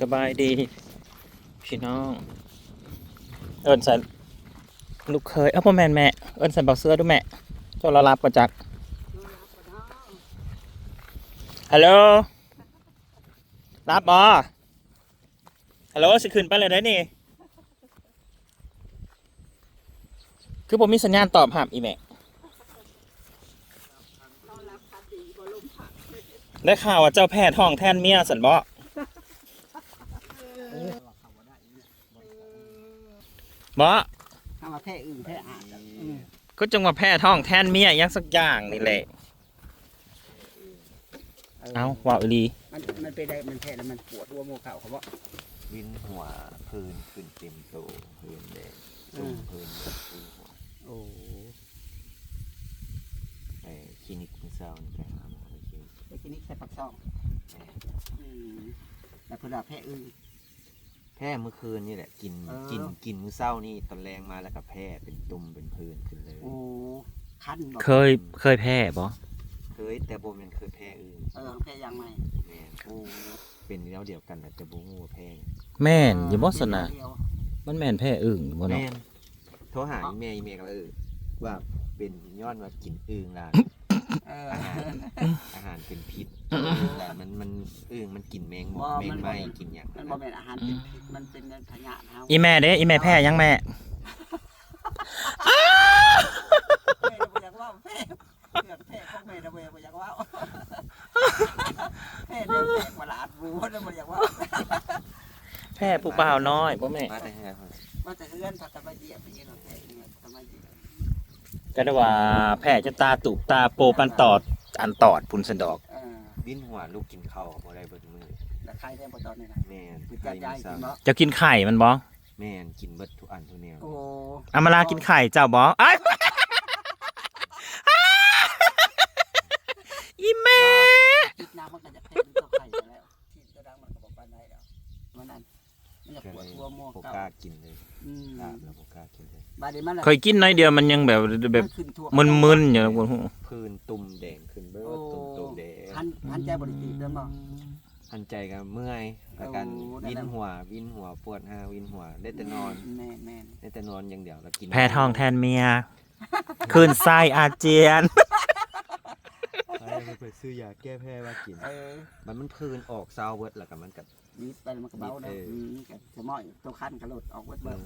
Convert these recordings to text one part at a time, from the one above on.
สบายดี พี่น้อง เอิญใส่ลูกเคยเอ้าพ่อแม่นแม่ เอิญใส่เบาเสื้อด้วยแม่เจ้าเรารับมาจากฮัลโหลรับบอฮัลโหลสิขึ้นไปเลยได้นี่ คือผมมีสัญญาณตอบหับอีแม่ได้ข่าวว่าเจ้าแพทย์ห้องแทนเมียสันบ่ บ่ทำมาแพร่อื่นแพร่อ่านกันอืมก็จงว่าแพทย์ห้องแทนเมียอยังสักอย่างนี่แหละ เอาว่าวอีหลีมันมันเป็นได้มันแพร่แล้วมันปวดหัวโมเข่าเขาบอกวินหัวพื้นขึ้นเต็มโตพื้นแดงตุ่มพื้นกับพื้นหัวโอ้ไปคลินิกเมื่อเช้านี่ไปหาหมอไปคลินิกไปคลินิกใส่ปักซองแม่อืมแล้วเพื่อแพร่อื่น แพ้เมื่อคืนนี่แหละกินเออ กินกินมื้อเช้านี่ตอนแรงมาแล้วก็แพ้เป็นตุ่มเป็นพื้นขึ้นเลย โอ้คันบอกเคยเคยแพ้บ่เคยแต่บ่แม่นเคยแพ้อื่นเออแพร่ยังไงแม่นโอ้เป็นแล้วเดียวกันแต่จะบ่ฮู้ว่าแพ้แม่นอย่าบ่สนะเดียวมันแม่นแพ้อึ่งบ่เนาะ แม่นโทรหาอีเมลอีเมลก็เออว่าเป็นย้อนว่ากินอึ่งล่ะ เออ อาหารอาหารเป็นพิษแต่มันมันอึ่งมันกินแมงหมบ่แมมังนไหม้กินอย่างมันบ่เป็นอาหารเป็นพิษมันเป็นพยาธิเฮาอีแม่เด้อีแม่แพ้ยังแม่ แม่บ่อยากเว่าแพร่เกิดแพร่ของแม่นะเว้ยบ่อยากเว่าแพร่เด้อแพร่ประหลาดบูนะบ่อยากเว่าแพ้ผู้บ่าวน้อยบ่แม่มาแต่แห่คนว่าแต่เฮือนพัฒนาเยียบอย่างนี้เนาะแพร่เนี่ยทำไมเยียบ ก็ได้ว่าแพ้จะตาตุกตาโปปันตอดอันตอดพุ่นสันดอกเออวินหัวลูกกินข้าวบ่ได้เบิดมือแล้วใครได้บ่ตอนนี้นะแม่นคือใครจะมีย้ายซ้กินบ่จะกินไข่มันบ่ำแม่นกินเบิดทุกอันทุกแนวโอ้อามาลากินไข่เจ้าบ่ไอ้ยอีแม่คิดน้ำมันก็จะ มันจะก็ปวเลดยหัวโมบ่เก่ากล้ากินเลยอืมลาบแล้วบ่กล้ากินเลย บาดนี้มันเคยกินน้อยเดียวมันยังแบบแบบขึ้นทั่วมึนๆอยู่นะคุณหูพื้นตุ่มแดงขึ้นเบิโอ้ดตุ่มตุ่มแดงหันหันใจบริสุทธิ์เด้อบ่ หันใจก็เมื่อยแล้วกันโอ้ได้วินแล้วหัววินหัวปวดหาวินหัวได้แต่นอนแม่นแม่นได้แต่นอนอย่างเดียวแล้วกินแพ้ท้องแทนเมียคืนไส้อาเจียน ไปไปซื้อยาแก้แพ้มากิน เออมันมันพื้นออกซาวเบิดแล้วก็มันก็ นิดไปมันก็เบาเด้อเอออืมก็สมอยตัวคันกระโดดออกเบิดเบิด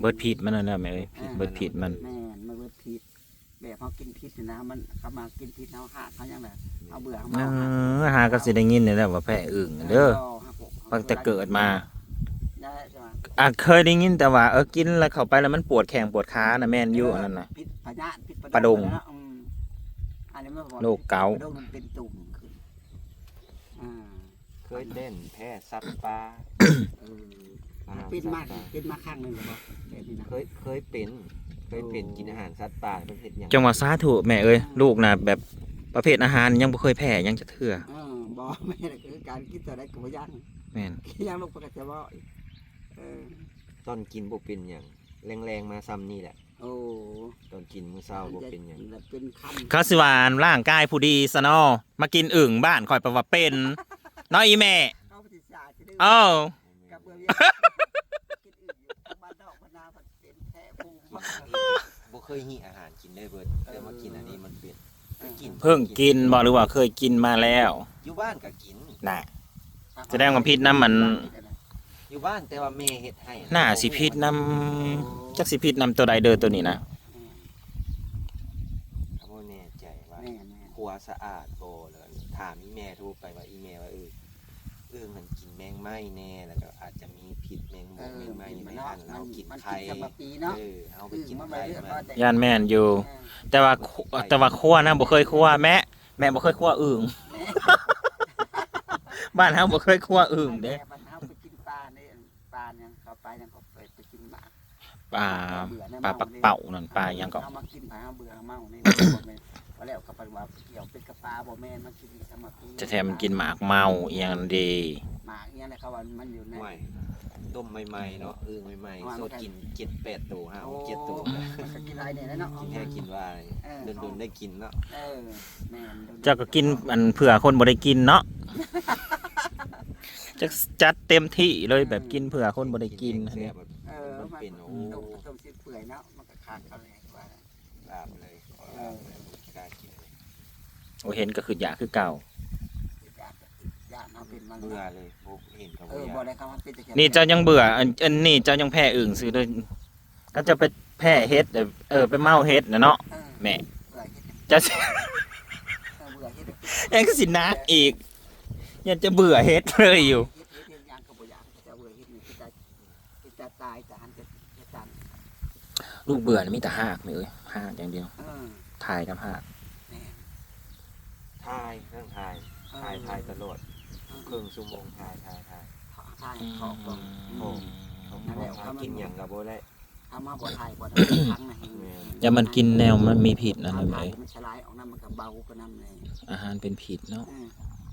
เบิดผิดมันนั่นแหละแม่เอ้ยเบิดผิดมัน แม่นมันเบิดพิษแบบเขากินพิษนี่นะมันเขามากินพิษเขาหาเขายังไงเอาเบื่อเขาเอมาอหาก็สิได้ยินนี่แหละว่าแพ้อึ่งเด้อตั้งแต่เกิดมาได้ใช่ไหมอะเคยได้ยินแต่ว่าเออกินแล้วเข้าไปแล้วมันปวดแข้งปวดขานะแม่นอยู่อันนั้นน่ะ พิษพญาธิพิษปลาดงนะอืมอันนี้มันบอกโรคเกาต์ ปลดงมันเป็นตุ่มขึ้นอ่า เคยเล่นแพ้ซัดปลาเอออาหารเป็นมาสัตว์ป่เป็นมาข้างหนึ่งหรือเปล่าแบบนี้นะเคยเคยเป็นเคยเป็นกินอาหารสัตว์ป่าเป็นเห็ดอย่างจังหวะสาธุแม่เอ้ยลูกน่ะแบบประเภทอาหารยังบ่เคยแพ้ยังจะเถื่อเออบอกไม่ได้คือการกินแต่ได้กับว่ายังแม่นยังลูกปกติบ่อีกเออตอนกินบ่เป็นอย่างแรงๆมาซ้ำนี่แหละ โอ้ตอนกินมื้อเช้าบ่เป็นอย่างแบบเป็นคันเขาสิว่าร่างกายผู้ดีซะเนาะมากินอึ่งบ้านข่อยประว่าเป็นเนาะอีแม่เขาปฏิเสธจะได้เอ้ากับเบื่อเวียนกินอื่นอยู่บ้านนอกบ้านนามันเป็นแค่ภูมิบ่เคยหิอาหารกินได้เบิดแต่มากินอันนี้มันเป็นเคยกินเพิ่งกินบ่หรือว่าเคยกินมาแล้วอยู่บ้านก็กินน่ะแสดงว่าพิษน้ำมัน อยู่บ้านแต่ว่าแม่เฮ็ดให้น่าสิพิษนำจักสิพิษนำตัวใดเด้อตัวนี้นะเขาบ่แน่ใจว่าแม่แม่ครัวสะอาดบ่แล้วถามอีแม่โทรไปว่าอีแม่ว่าเออ เออมันกินแมงไหม้แน่แล้วก็อาจจะมีผิดแมงเอมุมอแมงไหม้อยู่ในมันอาหารเรากินมันไข่กินกับปีเนาะเออเอาไปคือกินมันไข่เลือกมันว่าแต่ย่านแม่นอยู่ แต่ว่าคุแต่ว่าคั่วนะบ่เคยคั่วแม่แม่บ่เคยคั่วอึ่งบ้านเฮาบ่เคยคั่วอึ่งเด้มันเอาไปกินปลาเนี่ยปลาเนี่ยเขาไปเนี่ยเขาไปไปกินหมาปลาปลาปักเป่านั่นปลาหยังก็เอามากินปลาเบื่อเมาเนี่ยบ่ แม่นว่าแล้วกับปลาว่าเกี่ยวเป็นกับปลาบ่แม่นมากินสมัครจะแถมมันกินหมากเมาอีหยังนั่นดีหมาเนี่ยแหละเขาว่ามันอยู่ใน ไม่ต้มใหม่ๆเนาะเออใหม่ว่าๆมันสดกินเจ็ดแปดตัวห้าหกเจ็ดตัวมันก็กินอะไรเนี่ยเนาะกินแค่กินว่าเออโดนๆได้กินเนาะเออแม่นเจ้าก็กินอันเผื่อคนบ่ได้กินเนาะจะจัดเต็มที่เลยแบบกินเผื่อคนบ่ได้กินอันแซ่นี้บแบบเออมันมันเป็นโอ้ต้มต้มสิ้นเปื่อยเนาะมันก็ขาดกันเลยว่าลาบเลยขอลาบเลยกล้ากินเลย โอ้เห็นก็คืออยากคือเก่าอยากอยากเอาเป็นมันเบื่อเลยพวกเห็นเขาเออบ่ได้คำว่าเป็นตะเกียบนี่เจ้ายังเบื่อ อันอันนี้เจ้ายังแพ้อื่นซื้อเลยก็จะไปแพ้เฮ็ดเออเออไปเมาเฮ็ดนะเนาะเออแม่เบื่อเฮ็ดจะเออเบื่อเฮ็ดยังก็สินักอีกยังจะเบื่อเฮ็ดเลยอยู่ เฮ็ดเฮ็ดเฮ็ดอย่างก็บ่อยากจะเบื่อเฮ็ดนี่คือจะคือจะตายแต่หันจะจะจันลูกเบื่อนี่มีแต่หากไม่เอ้ยหากอย่างเดียวเออถ่ายกับหากแม่ ทายเครื่องทายเออทายทายตลอดครึ่งชั่วโมงทายทายทายทายขอบก่อนโอ้เขาบอกหากินอย่างกับโบได้เอามาบ่ทายบ่ได้ทั้งนะอย่ามันกินแนวมันมีผิดนะทาเลยยมันสลายออกน้ำมันก็เบากว่าน้ำเลยอาหารเป็นผิดเนาะเออ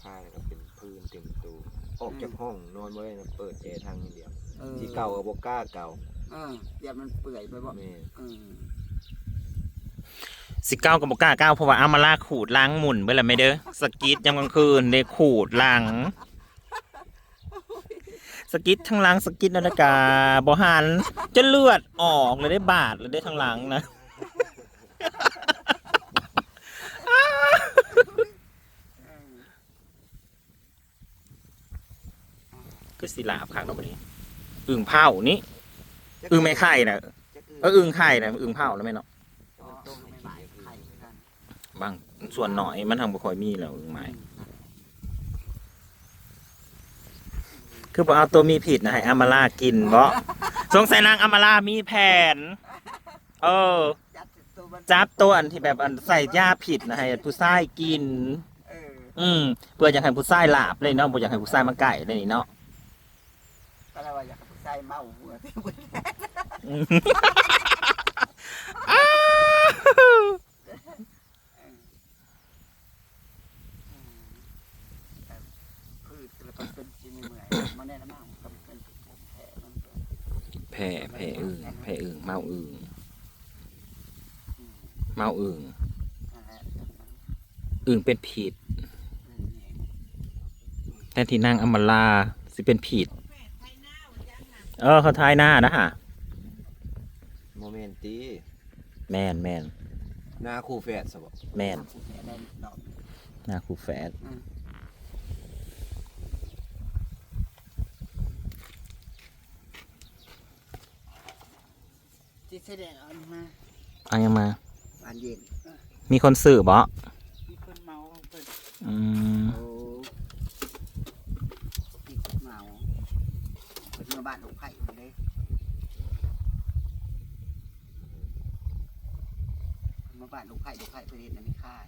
ทายแล้วก็เป็นพื้นเต็มตูออกจากห้องนอนไว้นะเปิดแอร์ทางอย่างเดียวเออที่เก่ากับโบกล้าเก่าเออเดี๋ยวมันเปื่อยไปบ่แม่เออ สิเก้ากับบกล้าเก้าเพราะว่าเอามาลากขูดล้างหมุนไปละไม่เด้อสกิดยามกลางคืนเด้ขูดล้างสกิดทั้งหล้างสกิดนาฬิกาบอหันจะเลือดออกเลยได้บาดเลยได้ทั้งหลังนะเออคือสิลาบข้างนอกนี้อึ่งเผานี่อึ่งไม่ไข่นะเอออึ่งไข่นะอึ่งเผาแล้วไหมเนาะ อ๋อไม่หมายไข่คือกัน บางส่วนหน่อยมันทางบ่ค่อยมีแล้วอึ่งไม้คือบ่เอาตัวมีผิดนะให้อามาลากินบ่สงสัยนางอามาลามีแผน เออ จับตัวมันจับตัวอันที่แบบอันใส่ยาผิดนะให้ผู้ชายกิน เอออืมเพื่ออยากให้ผู้ชายหลาบเลยเนาะบ่อยากให้ผู้ชายมาไก่เลยนี่เนาะก็เลยว่าอยากให้ผู้ชายเมาหัวเต็มไปอืมพืชแล้วก็เป็นชิ้นเมื่ อยมันได้ละมั่งก็เป็นแผลมันเป็นแผ่แผ่อึ่งแผ่อึ่งเมาอึ่งอืมเมาอึ่งนั่นแหละอึ่งเป็นผิดอืมนี่แทนที่นางอำมาลาสิเป็นผิด เออเขาทายหน้านะฮะโมเมนตีแมนแมนหน้าคู่แฝดสบแมน แผลได้ดอกหน้าครูแฝด ที่แสดงออกมาเอายังมาบานเย็นมีคนสื่อบ่มีคนเมาเปิดอืมโอ้มีคนเมาเปิดเมื่อบ้านหลวงไผ่เลยเมื่อบ้านหลวงไผ่หลวงไผ่ประเด็นนั้นไม่ค่าย